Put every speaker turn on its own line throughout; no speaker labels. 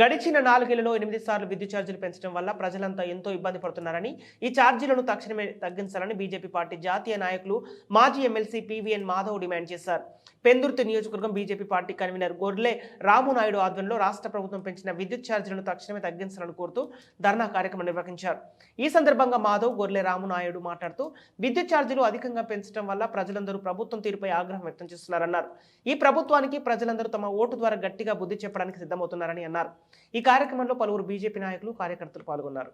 గడిచిన నాలుగేళ్ళలో ఎనిమిది సార్లు విద్యుత్ ఛార్జీలు పెంచడం వల్ల ప్రజలంతా ఎంతో ఇబ్బంది పడుతున్నారని ఈ ఛార్జీలను తక్షణమే తగ్గించాలని బీజేపీ పార్టీ జాతీయ నాయకులు మాజీ ఎమ్మెల్సీ పీవీఎన్ మాధవ్ డిమాండ్ చేశారు. పెందుర్తి నియోజకవర్గం BJP party convener Gorle Ramunaidu ఆధ్వర్యంలో రాష్ట్ర ప్రభుత్వం పెంచిన విద్యుత్ ఛార్జీలను తక్షణమే తగ్గించాలని కోరుతూ ధర్నా కార్యక్రమం నిర్వహించారు. ఈ సందర్భంగా మాధవ్ గొర్లే రామునాయుడు మాట్లాడుతూ విద్యుత్ ఛార్జీలు అధికంగా పెంచడం వల్ల ప్రజలందరూ ప్రభుత్వం తీరుపై ఆగ్రహం వ్యక్తం చేస్తున్నారన్నారు. ఈ ప్రభుత్వానికి ప్రజలందరూ తమ ఓటు ద్వారా గట్టిగా బుద్ధి చెప్పడానికి సిద్ధమవుతున్నారని అన్నారు. ఈ కార్యక్రమంలో పలువురు బీజేపీ నాయకులు కార్యకర్తలు పాల్గొన్నారు.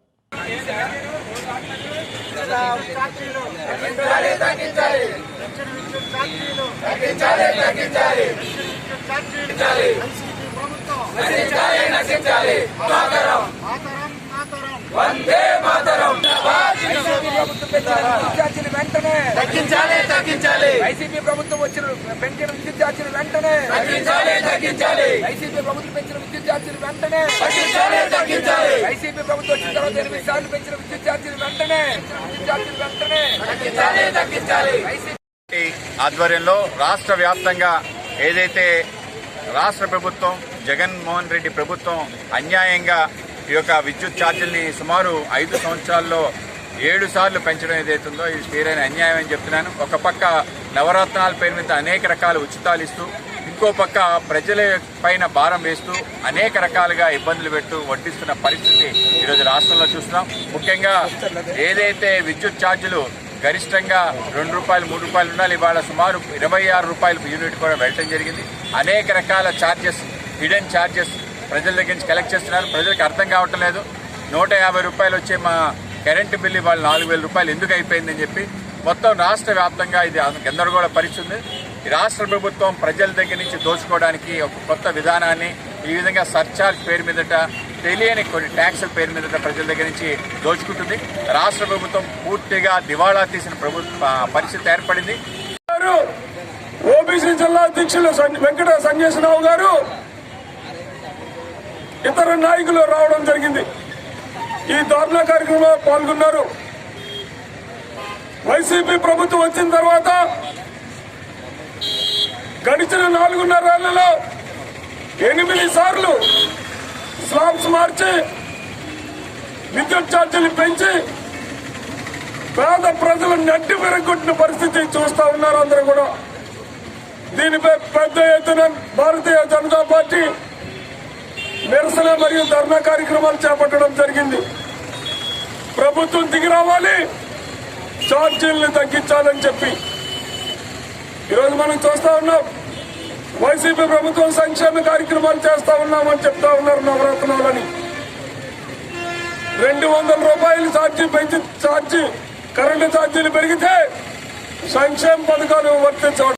వెంటనే
తగ్గించాలి తగ్గించాలి
వైసీపీ ప్రభుత్వం వచ్చిన పెంచిన విద్యుత్ ఛార్జీలు వెంటనే.
తగ్గించాలి తగ్గించాలి.
వైసీపీ ప్రభుత్వం పెంచిన విద్యుత్ ఛార్జీలు వెంటనే.
తగ్గించాలి తగ్గించాలి.
వైసీపీ ప్రభుత్వం వచ్చిన తర్వాత ఎనిమిది సార్లు పెంచిన విద్యుత్ ఛార్జీలు వెంటనే. విద్యుత్ ఛార్జీలు వెంటనే.
ఆధ్వర్యంలో రాష్ట్ర వ్యాప్తంగా ఏదైతే రాష్ట్ర ప్రభుత్వం జగన్మోహన్ రెడ్డి ప్రభుత్వం అన్యాయంగా ఈ యొక్క విద్యుత్ ఛార్జీల్ని సుమారు ఐదు సంవత్సరాల్లో ఏడు సార్లు పెంచడం ఏదైతుందో ఇది తీరైన అన్యాయం అని చెప్తున్నాను. ఒక పక్క నవరత్నాల పేరు మీద అనేక రకాల ఉచితాలు ఇస్తూ ఇంకో పక్క ప్రజల పైన భారం వేస్తూ అనేక రకాలుగా ఇబ్బందులు పెడుతూ వడ్డిస్తున్న పరిస్థితి ఈరోజు రాష్ట్రంలో చూస్తున్నాం. ముఖ్యంగా ఏదైతే విద్యుత్ ఛార్జీలు గరిష్టంగా రెండు రూపాయలు మూడు రూపాయలు ఉండాలి ఇవాళ సుమారు ఇరవై ఆరు రూపాయలు యూనిట్ కూడా వెళ్ళటం జరిగింది. అనేక రకాల ఛార్జెస్ హిడెన్ ఛార్జెస్ ప్రజల దగ్గర నుంచి కలెక్ట్ చేస్తున్నారు. ప్రజలకు అర్థం కావటం లేదు. నూట యాభై రూపాయలు వచ్చే మా కరెంటు బిల్లు ఇవాళ నాలుగు వేల రూపాయలు ఎందుకు అయిపోయిందని చెప్పి మొత్తం రాష్ట్ర వ్యాప్తంగా ఇది గందరగోళ పరిచింది ఉంది. ఈ రాష్ట్ర ప్రభుత్వం ప్రజల దగ్గర నుంచి దోచుకోవడానికి ఒక కొత్త విధానాన్ని ఈ విధంగా సర్చార్జ్ పేరు మీదట తెలియని కొన్ని ట్యాక్సుల పేరు మీదట ప్రజల దగ్గర నుంచి దోచుకుంటుంది. రాష్ట్ర ప్రభుత్వం పూర్తిగా దివాళా తీసిన ప్రభుత్వ పరిస్థితి ఏర్పడింది.
ఓబీసీ జిల్లా అధ్యక్షులు సం- వెంకట సంజయరావు గారు ఇతర నాయకులు రావడం జరిగింది. ఈ ధర్నా కార్యక్రమంలో పాల్గొన్నారు. వైసీపీ ప్రభుత్వం వచ్చిన తర్వాత గడిచిన నాలుగున్నరేళ్ళలో ఎనిమిది సార్లు స్లాబ్స్ మార్చి విద్యుత్ ఛార్జీలు పెంచి పేద ప్రజలు నెట్టి విరగొట్టిన పరిస్థితి చూస్తా ఉన్నారు అందరూ కూడా. దీనిపై పెద్ద ఎత్తున భారతీయ జనతా పార్టీ నిరసన మరియు ధర్నా కార్యక్రమాలు చేపట్టడం జరిగింది. ప్రభుత్వం దిగి రావాలి. ఛార్జీలను తగ్గించాలని చెప్పి. ఈరోజు మనం చూస్తా ఉన్నాం. వైసీపీ ప్రభుత్వం సంక్షేమ కార్యక్రమాలు చేస్తా ఉన్నామని చెప్తా ఉన్నారు నవరత్నాలని. రెండు వందల రూపాయలు ఛార్జీ పెంచి ఛార్జీ కరెంటు ఛార్జీలు పెరిగితే సంక్షేమ పథకాలు వర్తించవచ్చు